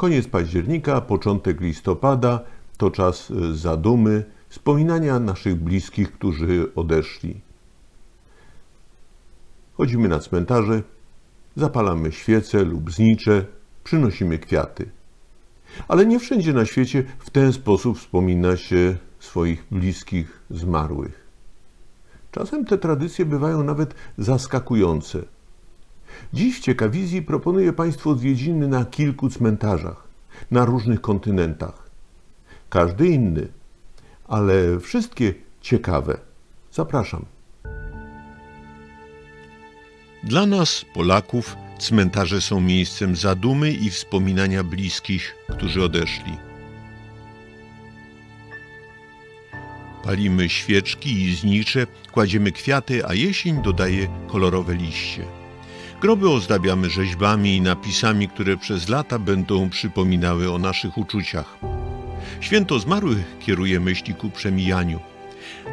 Koniec października, początek listopada to czas e, zadumy, wspominania naszych bliskich, którzy odeszli. Chodzimy na cmentarze, zapalamy świece lub znicze, przynosimy kwiaty. Ale nie wszędzie na świecie w ten sposób wspomina się swoich bliskich zmarłych. Czasem te tradycje bywają nawet zaskakujące. Dziś w Ciekawizji proponuję Państwu odwiedziny na kilku cmentarzach, na różnych kontynentach. Każdy inny, ale wszystkie ciekawe. Zapraszam. Dla nas, Polaków, cmentarze są miejscem zadumy i wspominania bliskich, którzy odeszli. Palimy świeczki i znicze, kładziemy kwiaty, a jesień dodaje kolorowe liście. Groby ozdabiamy rzeźbami i napisami, które przez lata będą przypominały o naszych uczuciach. Święto zmarłych kieruje myśli ku przemijaniu.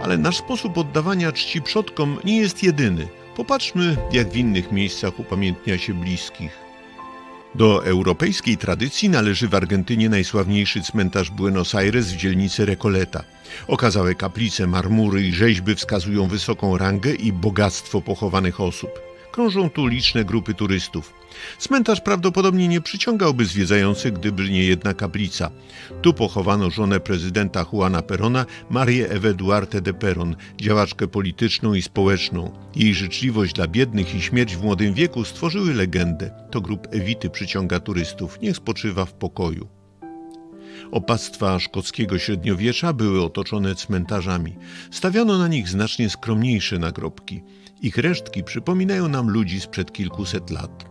Ale nasz sposób oddawania czci przodkom nie jest jedyny. Popatrzmy, jak w innych miejscach upamiętnia się bliskich. Do europejskiej tradycji należy w Argentynie najsławniejszy cmentarz Buenos Aires w dzielnicy Recoleta. Okazałe kaplice, marmury i rzeźby wskazują wysoką rangę i bogactwo pochowanych osób. Krążą tu liczne grupy turystów. Cmentarz prawdopodobnie nie przyciągałby zwiedzających, gdyby nie jedna kaplica. Tu pochowano żonę prezydenta Juana Perona, Marię Ewę Duarte de Peron, działaczkę polityczną i społeczną. Jej życzliwość dla biednych i śmierć w młodym wieku stworzyły legendę. To grup Ewity przyciąga turystów. Niech spoczywa w pokoju. Opactwa szkockiego średniowiecza były otoczone cmentarzami. Stawiano na nich znacznie skromniejsze nagrobki. Ich resztki przypominają nam ludzi sprzed kilkuset lat.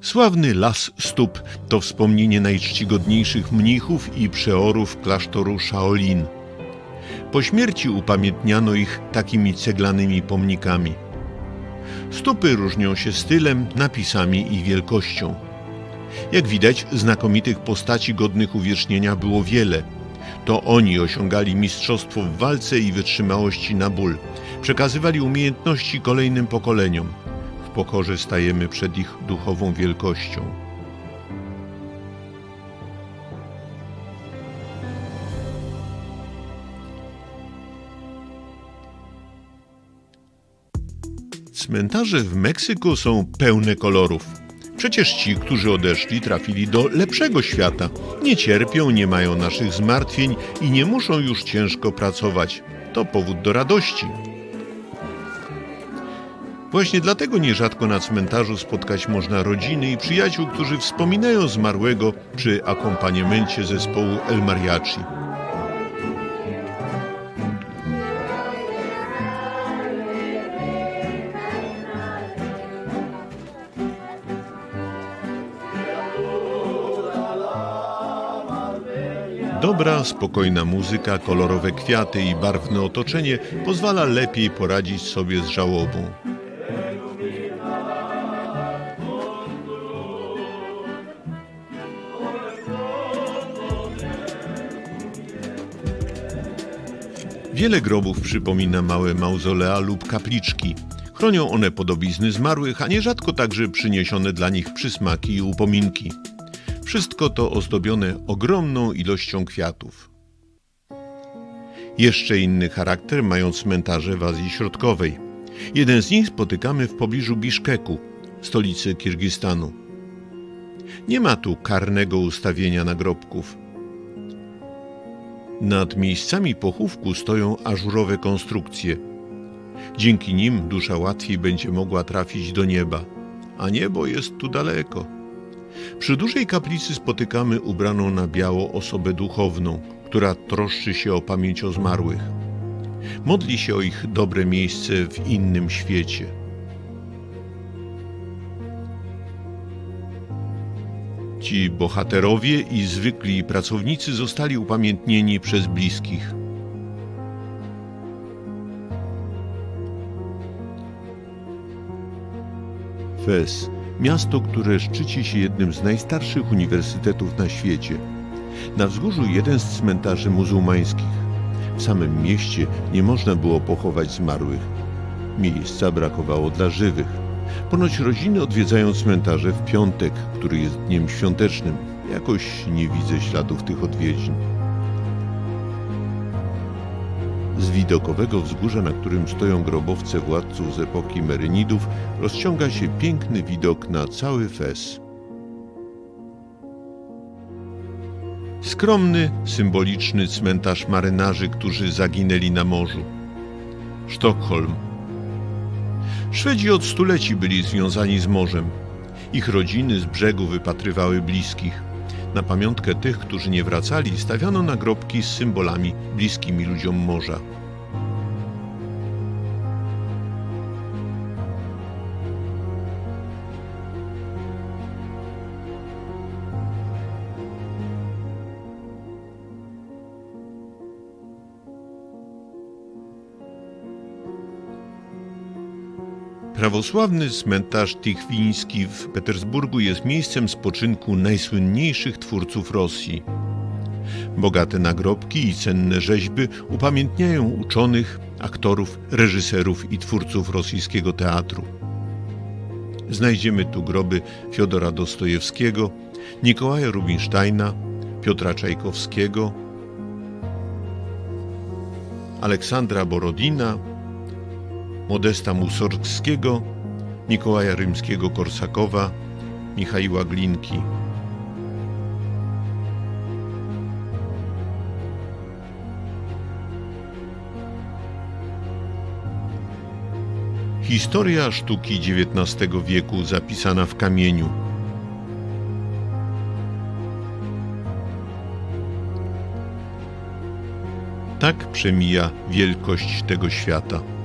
Sławny Las Stóp to wspomnienie najczcigodniejszych mnichów i przeorów klasztoru Shaolin. Po śmierci upamiętniano ich takimi ceglanymi pomnikami. Stópy różnią się stylem, napisami i wielkością. Jak widać, znakomitych postaci godnych uwiecznienia było wiele. To oni osiągali mistrzostwo w walce i wytrzymałości na ból. Przekazywali umiejętności kolejnym pokoleniom. W pokorze stajemy przed ich duchową wielkością. Cmentarze w Meksyku są pełne kolorów. Przecież ci, którzy odeszli, trafili do lepszego świata. Nie cierpią, nie mają naszych zmartwień i nie muszą już ciężko pracować. To powód do radości. Właśnie dlatego nierzadko na cmentarzu spotkać można rodziny i przyjaciół, którzy wspominają zmarłego przy akompaniamencie zespołu El Mariachi. Dobra, spokojna muzyka, kolorowe kwiaty i barwne otoczenie pozwala lepiej poradzić sobie z żałobą. Wiele grobów przypomina małe mauzolea lub kapliczki. Chronią one podobizny zmarłych, a nierzadko także przyniesione dla nich przysmaki i upominki. Wszystko to ozdobione ogromną ilością kwiatów. Jeszcze inny charakter mają cmentarze w Azji Środkowej. Jeden z nich spotykamy w pobliżu Biszkeku, stolicy Kirgistanu. Nie ma tu karnego ustawienia nagrobków. Nad miejscami pochówku stoją ażurowe konstrukcje. Dzięki nim dusza łatwiej będzie mogła trafić do nieba, a niebo jest tu daleko. Przy dużej kaplicy spotykamy ubraną na biało osobę duchowną, która troszczy się o pamięć o zmarłych. Modli się o ich dobre miejsce w innym świecie. Ci bohaterowie i zwykli pracownicy zostali upamiętnieni przez bliskich. Fez, miasto, które szczyci się jednym z najstarszych uniwersytetów na świecie. Na wzgórzu jeden z cmentarzy muzułmańskich. W samym mieście nie można było pochować zmarłych. Miejsca brakowało dla żywych. Ponoć rodziny odwiedzają cmentarze w piątek, który jest dniem świątecznym. Jakoś nie widzę śladów tych odwiedzin. Z widokowego wzgórza, na którym stoją grobowce władców z epoki Merynidów, rozciąga się piękny widok na cały Fes. Skromny, symboliczny cmentarz marynarzy, którzy zaginęli na morzu. Sztokholm. Szwedzi od stuleci byli związani z morzem. Ich rodziny z brzegu wypatrywały bliskich. Na pamiątkę tych, którzy nie wracali, stawiano nagrobki z symbolami bliskimi ludziom morza. Prawosławny cmentarz Tichwiński w Petersburgu jest miejscem spoczynku najsłynniejszych twórców Rosji. Bogate nagrobki i cenne rzeźby upamiętniają uczonych, aktorów, reżyserów i twórców rosyjskiego teatru. Znajdziemy tu groby Fiodora Dostojewskiego, Nikołaja Rubinsteina, Piotra Czajkowskiego, Aleksandra Borodina, Modesta Musorgskiego, Mikołaja Rymskiego-Korsakowa, Michaiła Glinki. Historia sztuki XIX wieku zapisana w kamieniu. Tak przemija wielkość tego świata.